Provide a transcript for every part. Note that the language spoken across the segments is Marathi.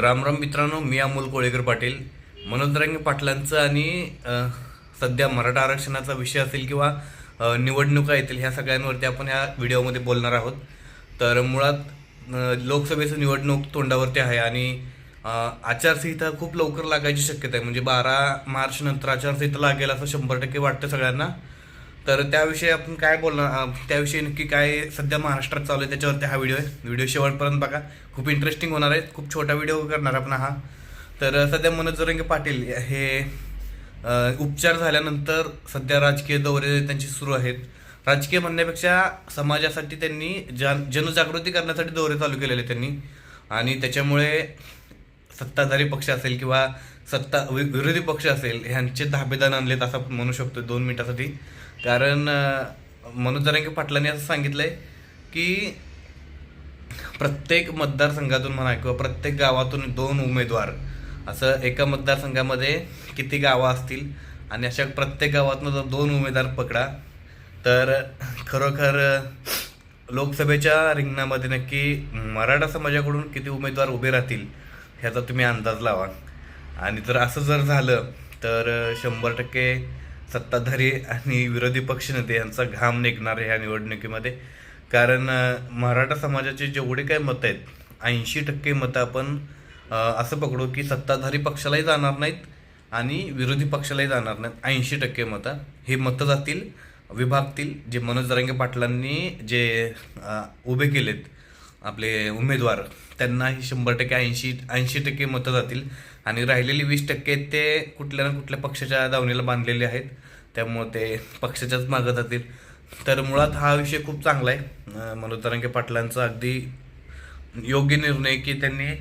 रामराम मित्रांनो मी अमोल कोळेकर पाटील. मनोज पाटलांचं आणि सध्या मराठा आरक्षणाचा विषय असेल किंवा निवडणुका येतील ह्या सगळ्यांवरती आपण ह्या व्हिडिओमध्ये बोलणार आहोत. तर मुळात लोकसभेचं निवडणूक तोंडावरती आहे आणि आचारसंहिता खूप लवकर लागायची शक्यता आहे. म्हणजे बारा मार्च नंतर आचारसंहिता लागेल असं शंभर टक्के वाटतं सगळ्यांना. तर त्याविषयी आपण काय बोलणार? त्याविषयी नक्की काय सध्या महाराष्ट्रात चालू आहे त्याच्यावरती हा व्हिडिओ आहे. व्हिडिओ शेवटपर्यंत बघा. खूप इंटरेस्टिंग होणार आहे. खूप छोटा व्हिडिओ करणार आपण हा. तर सध्या मनोज जरंगे पाटील हे उपचार झाल्यानंतर सध्या राजकीय दौरे त्यांचे सुरू आहेत. राजकीय म्हणण्यापेक्षा समाजासाठी त्यांनी जन जनजागृती करण्यासाठी दौरे चालू केलेले त्यांनी. आणि त्याच्यामुळे सत्ताधारी पक्ष असेल किंवा सत्ता वि- विरोधी पक्ष असेल ह्यांचे धाबेदान आणलेत असं आपण म्हणू शकतो दोन मिनिटासाठी. कारण मनोज जरांगे पाटलांनी असं सांगितलंय की प्रत्येक मतदारसंघातून म्हणा किंवा प्रत्येक गावातून दोन उमेदवार असं एका मतदारसंघामध्ये किती गावं असतील आणि अशा प्रत्येक गावातून जर दोन उमेदवार पकडा तर खरोखर लोकसभेच्या रिंगणामध्ये नक्की मराठा समाजाकडून किती उमेदवार उभे राहतील ह्याचा तुम्ही अंदाज लावा. आणि जर असं जर झालं तर शंभर टक्के सत्ताधारी आणि विरोधी पक्षनेते यांचा घाम निघणार आहे ह्या निवडणुकीमध्ये. कारण मराठा समाजाचे जेवढे काही मतं आहेत ऐंशी टक्के मतं आपण असं पकडू की सत्ताधारी पक्षालाही जाणार नाहीत आणि विरोधी पक्षालाही जाणार नाहीत. ऐंशी टक्के मतं हे मतं जातील विभागतील. जे मनोज जरांगे पाटलांनी जे उभे केलेत आपले उमेदवार त्यांना ही शंभर टक्के ऐंशी ऐंशी टक्के मतं जातील. आणि राहिलेली वीस टक्के ते कुठल्या ना कुठल्या पक्षाच्या दावणीला बांधलेले आहेत. त्यामुळे ते पक्षाच्याच मागं जातील. तर मुळात हा विषय खूप चांगला आहे. मनोज तरंगे पाटलांचा अगदी योग्य निर्णय की त्यांनी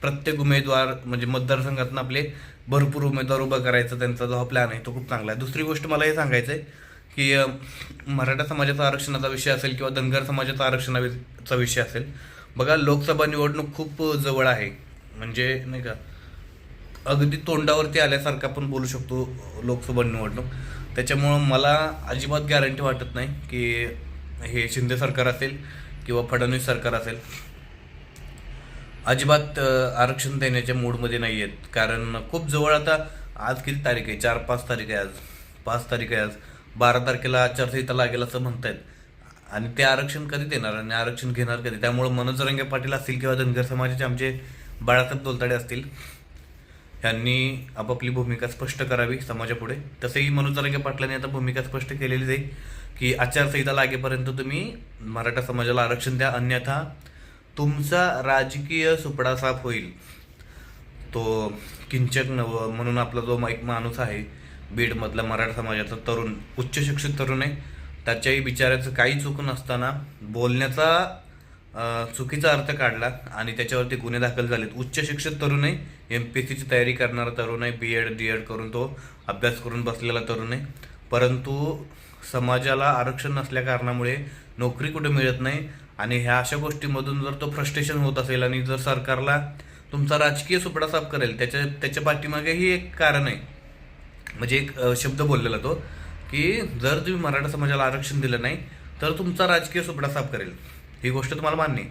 प्रत्येक उमेदवार म्हणजे मतदारसंघातून आपले भरपूर उमेदवार उभा करायचा त्यांचा जो हा प्लॅन आहे तो खूप चांगला आहे. दुसरी गोष्ट मला हे सांगायचं आहे की मराठा समाजाचा आरक्षणाचा विषय असेल किंवा धनगर समाजाचा आरक्षणाचा विषय असेल बघा लोकसभा निवडणूक खूप जवळ आहे. म्हणजे नाही का अगदी तोंडावरती आल्यासारखं आपण बोलू शकतो लोकसभा निवडणूक. त्याच्यामुळं मला अजिबात गॅरंटी वाटत नाही की हे शिंदे सरकार असेल किंवा फडणवीस सरकार असेल. अजिबात आरक्षण देण्याच्या मूडमध्ये नाही आहेत. कारण खूप जवळ आता आज किती तारीख आहे? चार पाच तारीख आहे आज. पाच तारीख आहे आज. बारा तारखेला आचारसंहिता लागेल असं म्हणतायत. आणि ते आरक्षण कधी देणार आणि आरक्षण घेणार कधी? त्यामुळे मनोज रंगे पाटील असतील किंवा धनगर समाजाचे आमचे बाळासाहेब दोलताडे असतील ह्यांनी आपापली भूमिका स्पष्ट करावी समाजापुढे. तसेही मनोज रंगे पाटलांनी आता भूमिका स्पष्ट केलेली आहे की आचारसंहिता लागेपर्यंत तुम्ही मराठा समाजाला आरक्षण द्या अन्यथा तुमचा राजकीय सुपडा साफ होईल. तो किंचक नव म्हणून आपला जो एक माणूस आहे बीडमधला मराठा समाजाचा तरुण उच्च शिक्षित तरुण आहे त्याच्याही विचाराचं काही चूक नसताना बोलण्याचा चुकीचा अर्थ काढला आणि त्याच्यावरती गुन्हे दाखल झालेत. उच्च शिक्षित तरुण आहे एम पी एस सीची तयारी करणारा तरुण आहे बी एड डी एड करून तो अभ्यास करून बसलेला तरुण आहे परंतु समाजाला आरक्षण नसल्या कारणामुळे नोकरी कुठे मिळत नाही आणि ह्या अशा गोष्टीमधून जर तो फ्रस्ट्रेशन होत असेल आणि जर सरकारला तुमचा राजकीय सुपडा साफ करेल त्याच्या त्याच्या पाठीमागेही एक कारण आहे. म्हणजे एक शब्द बोललेला तो की जर तुम्ही मराठा समाजाला आरक्षण दिलं नाही तर तुमचा राजकीय सुपडा साफ करेल. ही गोष्ट तुम्हाला मान्य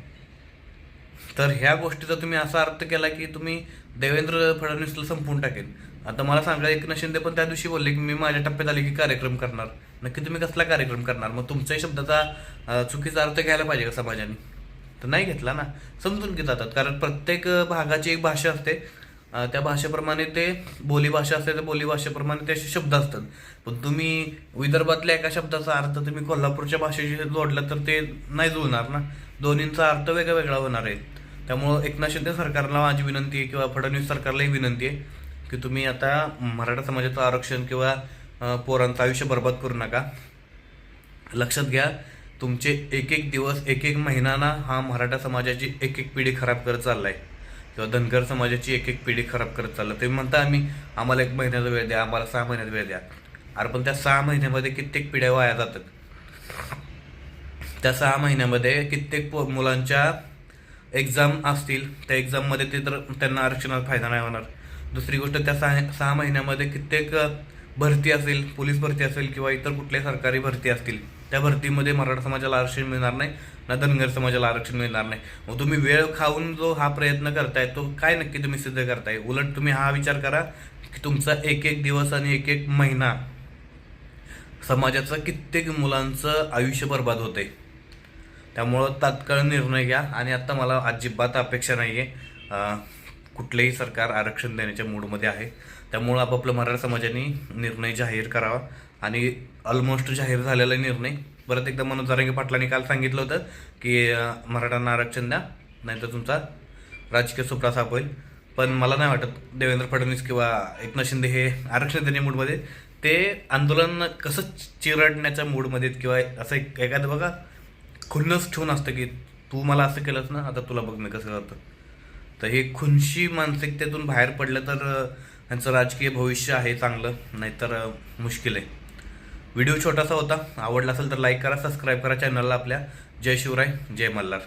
तर ह्या गोष्टीचा तुम्ही असा अर्थ केला की तुम्ही देवेंद्र फडणवीसला संपवून टाकेल आता मला सांगा एकनाथ शिंदे पण त्या दिवशी बोलले की मी माझ्या टप्प्यात आले की कार्यक्रम करणार. नक्की तुम्ही कसला कार्यक्रम करणार? मग तुमच्याही शब्दाचा चुकीचा अर्थ घ्यायला पाहिजे का समाजाने? तर नाही घेतला ना. समजून घेत जातात. कारण प्रत्येक भागाची एक भाषा असते. त्या भाषेप्रमाणे ते बोलीभाषा असते त्या बोली भाषेप्रमाणे ते असे शब्द असतात. पण तुम्ही विदर्भातल्या एका शब्दाचा अर्थ तुम्ही कोल्हापूरच्या भाषेशी जोडला तर ते नाही जुळणार ना. दोन्हींचा अर्थ वेगळा वेगळा होणार आहे. त्यामुळं एकनाथ शिंदे सरकारला माझी विनंती आहे किंवा फडणवीस सरकारलाही विनंती आहे की तुम्ही आता मराठा समाजाचं आरक्षण किंवा पोरांचं आयुष्य बर्बाद करू नका. लक्षात घ्या तुमचे एक एक दिवस एक एक महिनाना हा मराठा समाजाची एक एक पिढी खराब करत चालला आहे किंवा धनगर समाजाची एक एक पिढी खराब करत चाललं ते म्हणता आम्ही आम्हाला एक महिन्याचा वेळ द्या आम्हाला सहा महिन्यात वेळ द्या. अरे पण त्या सहा महिन्यामध्ये कित्येक पिढ्या वाया जातात. त्या सहा महिन्यामध्ये कित्येक पो- मुलांच्या एक्झाम असतील त्या एक्झाममध्ये ते तर त्यांना आरक्षणाचा फायदा नाही होणार. दुसरी गोष्ट त्या सहा सहा महिन्यामध्ये कित्येक भरती असेल पोलीस भरती असेल किंवा इतर कुठल्याही सरकारी भरती असतील त्या भरतीमध्ये मराठा समाजाला आरक्षण मिळणार नाही ना धनगर समाजाला आरक्षण मिळणार नाही. मग तुम्ही वेळ खाऊन जो हा प्रयत्न करताय तो काय नक्की तुम्ही सिद्ध करताय? उलट तुम्ही हा विचार करा की तुमचा एक एक दिवस आणि एक एक महिना समाजाचं कित्येक मुलांचं आयुष्य बर्बाद होते त्यामुळं तात्काळ निर्णय घ्या आणि आता मला अजिबात अपेक्षा नाही आहे कुठलेही सरकार आरक्षण देण्याच्या मूडमध्ये आहे. त्यामुळं आपापलं मराठा समाजाने निर्णय जाहीर करावा. आणि ऑलमोस्ट जाहीर झालेला निर्णय. परत एकदा मनोज जारंगे पाटलांनी काल सांगितलं होतं की मराठ्यांना आरक्षण द्या नाहीतर तुमचा राजकीय सुप्रा साफ होईल. पण मला नाही वाटत देवेंद्र फडणवीस किंवा एकनाथ शिंदे हे आरक्षण देणे मूडमध्ये ते आंदोलन कसं चिरडण्याच्या मूडमध्ये किंवा असं एक- एखादं बघा खुन्नस ठेवून असतं की तू मला असं केलंस ना आता तुला बघ मी कसं करतं तर हे खुनशी मानसिकतेतून बाहेर पडलं तर अं, त्यांचं राजकीय भविष्य आहे चांगलं नाहीतर मुश्किल आहे. व्हिडिओ छोटासा होता. आवडला असेल तर लाईक करा सबस्क्राईब करा चॅनलला आपल्या. जय शिवराय जय मल्हार.